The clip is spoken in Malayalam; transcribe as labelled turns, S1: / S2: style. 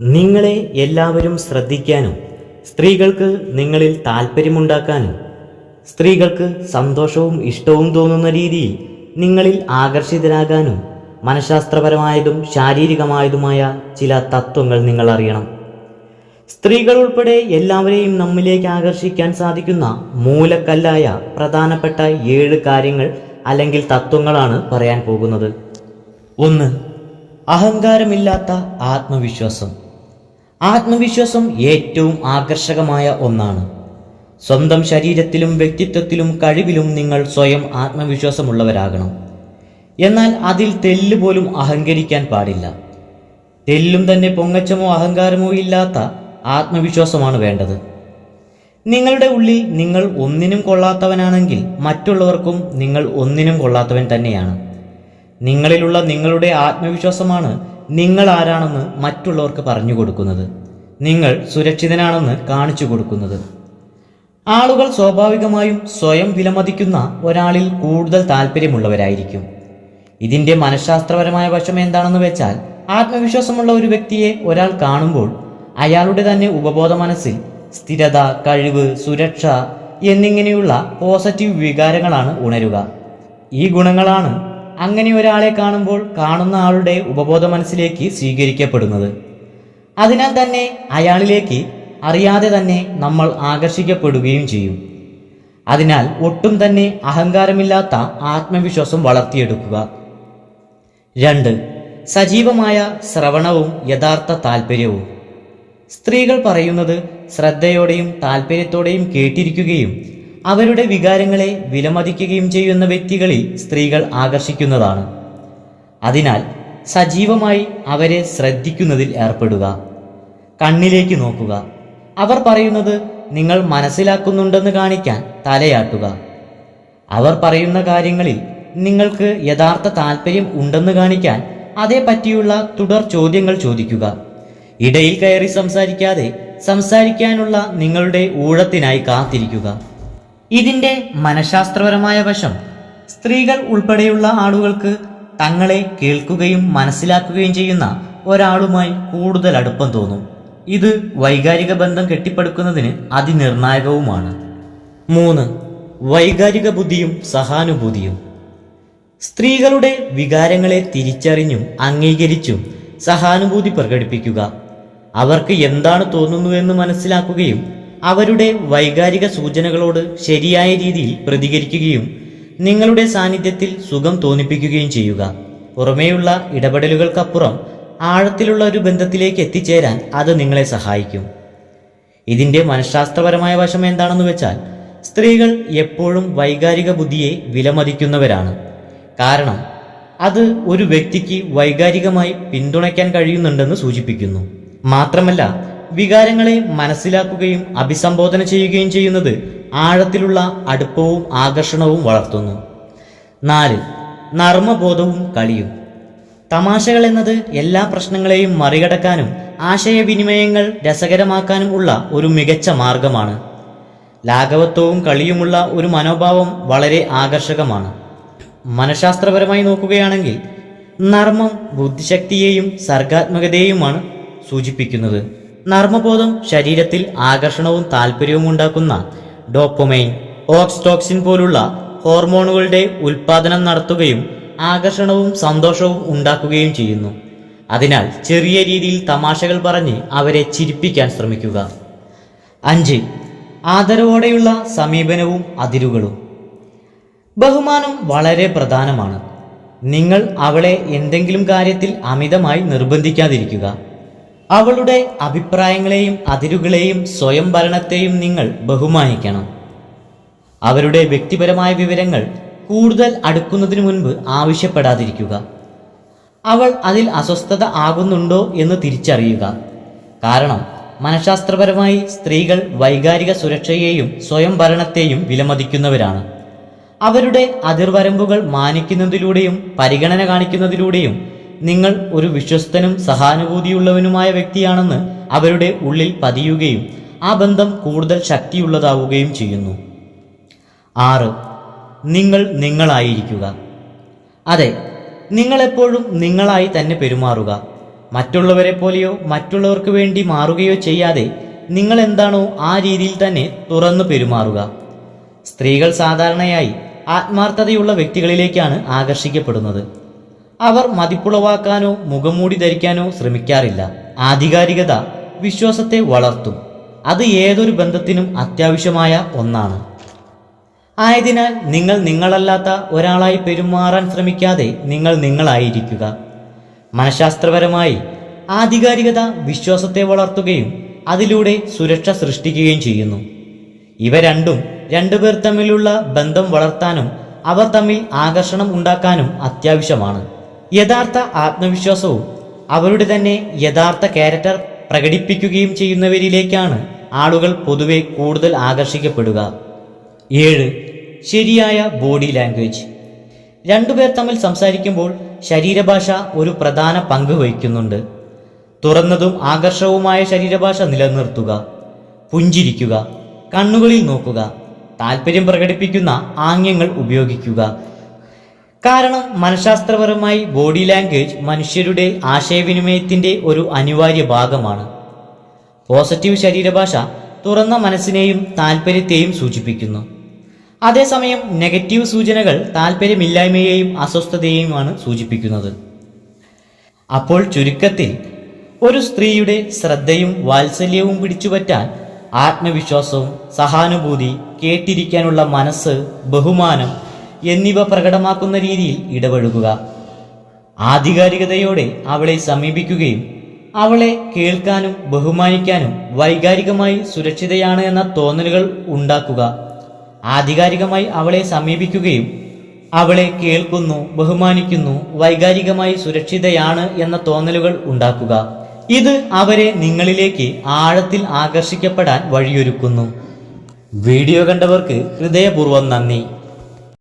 S1: നിങ്ങളെ എല്ലാവരും ശ്രദ്ധിക്കാനും സ്ത്രീകൾക്ക് നിങ്ങളിൽ താല്പര്യമുണ്ടാക്കാനും സ്ത്രീകൾക്ക് സന്തോഷവും ഇഷ്ടവും തോന്നുന്ന രീതിയിൽ നിങ്ങളിൽ ആകർഷിതരാകാനും മനഃശാസ്ത്രപരമായതും ശാരീരികമായതുമായ ചില തത്വങ്ങൾ നിങ്ങൾ അറിയണം. സ്ത്രീകൾ ഉൾപ്പെടെ എല്ലാവരെയും നമ്മിലേക്ക് ആകർഷിക്കാൻ സാധിക്കുന്ന മൂലക്കല്ലായ പ്രധാനപ്പെട്ട ഏഴ് കാര്യങ്ങൾ അല്ലെങ്കിൽ തത്വങ്ങളാണ് പറയാൻ പോകുന്നത്. ഒന്ന് അഹങ്കാരമില്ലാത്ത ആത്മവിശ്വാസം. ആത്മവിശ്വാസം ഏറ്റവും ആകർഷകമായ ഒന്നാണ്. സ്വന്തം ശരീരത്തിലും വ്യക്തിത്വത്തിലും കഴിവിലും നിങ്ങൾ സ്വയം ആത്മവിശ്വാസമുള്ളവരാകണം. എന്നാൽ അതിൽ തെല്ല് പോലും അഹങ്കരിക്കാൻ പാടില്ല. തെല്ലും തന്നെ പൊങ്ങച്ചമോ അഹങ്കാരമോ ഇല്ലാത്ത ആത്മവിശ്വാസമാണ് വേണ്ടത്. നിങ്ങളുടെ ഉള്ളിൽ നിങ്ങൾ ഒന്നിനും കൊള്ളാത്തവനാണെങ്കിൽ മറ്റുള്ളവർക്കും നിങ്ങൾ ഒന്നിനും കൊള്ളാത്തവൻ തന്നെയാണ്. നിങ്ങളിലുള്ള നിങ്ങളുടെ ആത്മവിശ്വാസമാണ് നിങ്ങൾ ആരാണെന്ന് മറ്റുള്ളവർക്ക് പറഞ്ഞു കൊടുക്കുന്നത്. നിങ്ങൾ സുരക്ഷിതനാണെന്ന് കാണിച്ചു കൊടുക്കുന്നത്. ആളുകൾ സ്വാഭാവികമായും സ്വയം വിലമതിക്കുന്ന ഒരാളിൽ കൂടുതൽ താല്പര്യമുള്ളവരായിരിക്കും ഇതിന്റെ മനഃശാസ്ത്രപരമായ വശം എന്താണെന്ന് വെച്ചാൽ ആത്മവിശ്വാസമുള്ള ഒരു വ്യക്തിയെ ഒരാൾ കാണുമ്പോൾ അയാളുടെ തന്നെ ഉപബോധ മനസ്സിൽ സ്ഥിരത കഴിവ് സുരക്ഷ എന്നിങ്ങനെയുള്ള പോസിറ്റീവ് വികാരങ്ങളാണ് ഉണരുക. ഈ ഗുണങ്ങളാണ് അങ്ങനെ ഒരാളെ കാണുമ്പോൾ കാണുന്ന ആളുടെ ഉപബോധ മനസ്സിലേക്ക് സ്വീകരിക്കപ്പെടുന്നത്. അതിനാൽ തന്നെ അയാളിലേക്ക് അറിയാതെ തന്നെ നമ്മൾ ആകർഷിക്കപ്പെടുകയും ചെയ്യും. അതിനാൽ ഒട്ടും തന്നെ അഹങ്കാരമില്ലാത്ത ആത്മവിശ്വാസം വളർത്തിയെടുക്കുക. രണ്ട് സജീവമായ ശ്രവണവും യഥാർത്ഥ താല്പര്യവും സ്ത്രീകൾ പറയുന്നത് ശ്രദ്ധയോടെയും താല്പര്യത്തോടെയും കേട്ടിരിക്കുകയും അവരുടെ വികാരങ്ങളെ വിലമതിക്കുകയും ചെയ്യുന്ന വ്യക്തികളിൽ സ്ത്രീകൾ ആകർഷിക്കുന്നതാണ്. അതിനാൽ സജീവമായി അവരെ ശ്രദ്ധിക്കുന്നതിൽ ഏർപ്പെടുക. കണ്ണിലേക്ക് നോക്കുക. അവർ പറയുന്നത് നിങ്ങൾ മനസ്സിലാക്കുന്നുണ്ടെന്ന് കാണിക്കാൻ തലയാട്ടുക. അവർ പറയുന്ന കാര്യങ്ങളിൽ നിങ്ങൾക്ക് യഥാർത്ഥ താല്പര്യം ഉണ്ടെന്ന് കാണിക്കാൻ അതേപറ്റിയുള്ള തുടർ ചോദ്യങ്ങൾ ചോദിക്കുക. ഇടയിൽ കയറി സംസാരിക്കാതെ സംസാരിക്കാനുള്ള നിങ്ങളുടെ ഊഴത്തിനായി കാത്തിരിക്കുക. ഇതിന്റെ മനഃശാസ്ത്രപരമായ വശം സ്ത്രീകൾ ഉൾപ്പെടെയുള്ള ആളുകൾക്ക് തങ്ങളെ കേൾക്കുകയും മനസ്സിലാക്കുകയും ചെയ്യുന്ന ഒരാളുമായി കൂടുതൽ അടുപ്പം തോന്നും. ഇത് വൈകാരിക ബന്ധം കെട്ടിപ്പടുക്കുന്നതിന് അതിനിർണായകവുമാണ്. മൂന്ന് വൈകാരിക ബുദ്ധിയും സഹാനുഭൂതിയും. സ്ത്രീകളുടെ വികാരങ്ങളെ തിരിച്ചറിഞ്ഞും അംഗീകരിച്ചും സഹാനുഭൂതി പ്രകടിപ്പിക്കുക. അവർക്ക് എന്താണ് തോന്നുന്നുവെന്ന് മനസ്സിലാക്കുകയും അവരുടെ വൈകാരിക സൂചനകളോട് ശരിയായ രീതിയിൽ പ്രതികരിക്കുകയും നിങ്ങളുടെ സാന്നിധ്യത്തിൽ സുഖം തോന്നിപ്പിക്കുകയും ചെയ്യുക. പുറമേയുള്ള ഇടപെടലുകൾക്കപ്പുറം ആഴത്തിലുള്ള ഒരു ബന്ധത്തിലേക്ക് എത്തിച്ചേരാൻ അത് നിങ്ങളെ സഹായിക്കും. ഇതിന്റെ മനഃശാസ്ത്രപരമായ വശം എന്താണെന്ന് വെച്ചാൽ സ്ത്രീകൾ എപ്പോഴും വൈകാരിക ബുദ്ധിയെ വിലമതിക്കുന്നവരാണ്. കാരണം അത് ഒരു വ്യക്തിക്ക് വൈകാരികമായി പിന്തുണയ്ക്കാൻ കഴിയുന്നുണ്ടെന്ന് സൂചിപ്പിക്കുന്നു. മാത്രമല്ല വികാരങ്ങളെ മനസ്സിലാക്കുകയും അഭിസംബോധന ചെയ്യുകയും ചെയ്യുന്നത് ആഴത്തിലുള്ള അടുപ്പവും ആകർഷണവും വളർത്തുന്നു. നാല് നർമ്മബോധവും കളിയും. തമാശകൾ എന്നത് എല്ലാ പ്രശ്നങ്ങളെയും മറികടക്കാനും ആശയവിനിമയങ്ങൾ രസകരമാക്കാനും ഉള്ള ഒരു മികച്ച മാർഗമാണ്. ലാഘവത്വവും കളിയുമുള്ള ഒരു മനോഭാവം വളരെ ആകർഷകമാണ്. മനഃശാസ്ത്രപരമായി നോക്കുകയാണെങ്കിൽ നർമ്മം ബുദ്ധിശക്തിയെയും സർഗാത്മകതയെയുമാണ് സൂചിപ്പിക്കുന്നത്. നർമ്മബോധം ശരീരത്തിൽ ആകർഷണവും താല്പര്യവും ഉണ്ടാക്കുന്ന ഡോപ്പമൈൻ ഓക്സ്റ്റോക്സിൻ പോലുള്ള ഹോർമോണുകളുടെ ഉൽപാദനം നടത്തുകയും ആകർഷണവും സന്തോഷവും ഉണ്ടാക്കുകയും ചെയ്യുന്നു. അതിനാൽ ചെറിയ രീതിയിൽ തമാശകൾ പറഞ്ഞ് അവരെ ചിരിപ്പിക്കാൻ ശ്രമിക്കുക. അഞ്ച് ആദരവോടെയുള്ള സമീപനവും അതിരുകളും. ബഹുമാനം വളരെ പ്രധാനമാണ്. നിങ്ങൾ അവളെ എന്തെങ്കിലും കാര്യത്തിൽ അമിതമായി നിർബന്ധിക്കാതിരിക്കുക. അവളുടെ അഭിപ്രായങ്ങളെയും അതിരുകളെയും സ്വയം ഭരണത്തെയും നിങ്ങൾ ബഹുമാനിക്കണം. അവരുടെ വ്യക്തിപരമായ വിവരങ്ങൾ കൂടുതൽ അടുക്കുന്നതിനു മുൻപ് ആവശ്യപ്പെടാതിരിക്കുക. അവൾ അതിൽ അസ്വസ്ഥത ആകുന്നുണ്ടോ എന്ന് തിരിച്ചറിയുക. കാരണം മനഃശാസ്ത്രപരമായി സ്ത്രീകൾ വൈകാരിക സുരക്ഷയെയും സ്വയം ഭരണത്തെയും വിലമതിക്കുന്നവരാണ്. അവരുടെ അതിർവരമ്പുകൾ മാനിക്കുന്നതിലൂടെയും പരിഗണന കാണിക്കുന്നതിലൂടെയും നിങ്ങൾ ഒരു വിശ്വസ്തനും സഹാനുഭൂതിയുള്ളവനുമായ വ്യക്തിയാണെന്ന് അവരുടെ ഉള്ളിൽ പതിയുകയും ആ ബന്ധം കൂടുതൽ ശക്തിയുള്ളതാവുകയും ചെയ്യുന്നു. ആറ് നിങ്ങൾ നിങ്ങളായിരിക്കുക. അതെ നിങ്ങളെപ്പോഴും നിങ്ങളായി തന്നെ പെരുമാറുക. മറ്റുള്ളവരെ പോലെയോ മറ്റുള്ളവർക്ക് വേണ്ടി മാറുകയോ ചെയ്യാതെ നിങ്ങൾ എന്താണോ ആ രീതിയിൽ തന്നെ തുറന്നു പെരുമാറുക. സ്ത്രീകൾ സാധാരണയായി ആത്മാർത്ഥതയുള്ള വ്യക്തികളിലേക്കാണ് ആകർഷിക്കപ്പെടുന്നത്. അവർ മതിപ്പുളവാക്കാനോ മുഖംമൂടി ധരിക്കാനോ ശ്രമിക്കാറില്ല. ആധികാരികത വിശ്വാസത്തെ വളർത്തും. അത് ഏതൊരു ബന്ധത്തിനും അത്യാവശ്യമായ ഒന്നാണ്. ആയതിനാൽ നിങ്ങൾ നിങ്ങളല്ലാത്ത ഒരാളായി പെരുമാറാൻ ശ്രമിക്കാതെ നിങ്ങൾ നിങ്ങളായിരിക്കുക. മനഃശാസ്ത്രപരമായി ആധികാരികത വിശ്വാസത്തെ വളർത്തുകയും അതിലൂടെ സുരക്ഷ സൃഷ്ടിക്കുകയും ചെയ്യുന്നു. ഇവ രണ്ടും രണ്ടുപേർ തമ്മിലുള്ള ബന്ധം വളർത്താനും അവർ തമ്മിൽ ആകർഷണം ഉണ്ടാക്കാനും അത്യാവശ്യമാണ്. യഥാർത്ഥ ആത്മവിശ്വാസവും അവരുടെ തന്നെ യഥാർത്ഥ ക്യാരക്ടർ പ്രകടിപ്പിക്കുകയും ചെയ്യുന്നവരിലേക്കാണ് ആളുകൾ പൊതുവെ കൂടുതൽ ആകർഷിക്കപ്പെടുക. ഏഴ് ശരിയായ ബോഡി ലാംഗ്വേജ് രണ്ടുപേർ തമ്മിൽ സംസാരിക്കുമ്പോൾ ശരീരഭാഷ ഒരു പ്രധാന പങ്ക് വഹിക്കുന്നുണ്ട്. തുറന്നതും ആകർഷകവുമായ ശരീരഭാഷ നിലനിർത്തുക പുഞ്ചിരിക്കുക കണ്ണുകളിൽ നോക്കുക താല്പര്യം പ്രകടിപ്പിക്കുന്ന ആംഗ്യങ്ങൾ ഉപയോഗിക്കുക കാരണം മനഃശാസ്ത്രപരമായി ബോഡി ലാംഗ്വേജ് മനുഷ്യരുടെ ആശയവിനിമയത്തിന്റെ ഒരു അനിവാര്യ ഭാഗമാണ്. പോസിറ്റീവ് ശരീരഭാഷ തുറന്ന മനസ്സിനെയും താല്പര്യത്തെയും സൂചിപ്പിക്കുന്നു. അതേസമയം നെഗറ്റീവ് സൂചനകൾ താല്പര്യമില്ലായ്മയെയും അസ്വസ്ഥതയെയുമാണ് സൂചിപ്പിക്കുന്നത്. അപ്പോൾ ചുരുക്കത്തിൽ ഒരു സ്ത്രീയുടെ ശ്രദ്ധയും വാത്സല്യവും പിടിച്ചുപറ്റാൻ ആത്മവിശ്വാസവും സഹാനുഭൂതി കേട്ടിരിക്കാനുള്ള മനസ്സ് ബഹുമാനം എന്നിവ പ്രകടമാക്കുന്ന രീതിയിൽ ഇടപഴകുക. ആധികാരികതയോടെ അവളെ സമീപിക്കുകയും അവളെ കേൾക്കാനും ബഹുമാനിക്കാനും വൈകാരികമായി സുരക്ഷിതയാണ് എന്ന തോന്നലുകൾ ഉണ്ടാക്കുക. ആധികാരികമായി അവളെ സമീപിക്കുകയും അവളെ കേൾക്കുന്നു ബഹുമാനിക്കുന്നു വൈകാരികമായി സുരക്ഷിതയാണ് എന്ന തോന്നലുകൾ ഉണ്ടാക്കുക. ഇത് അവരെ നിങ്ങളിലേക്ക് ആഴത്തിൽ ആകർഷിക്കപ്പെടാൻ വഴിയൊരുക്കുന്നു. വീഡിയോ കണ്ടവർക്ക് ഹൃദയപൂർവം നന്ദി.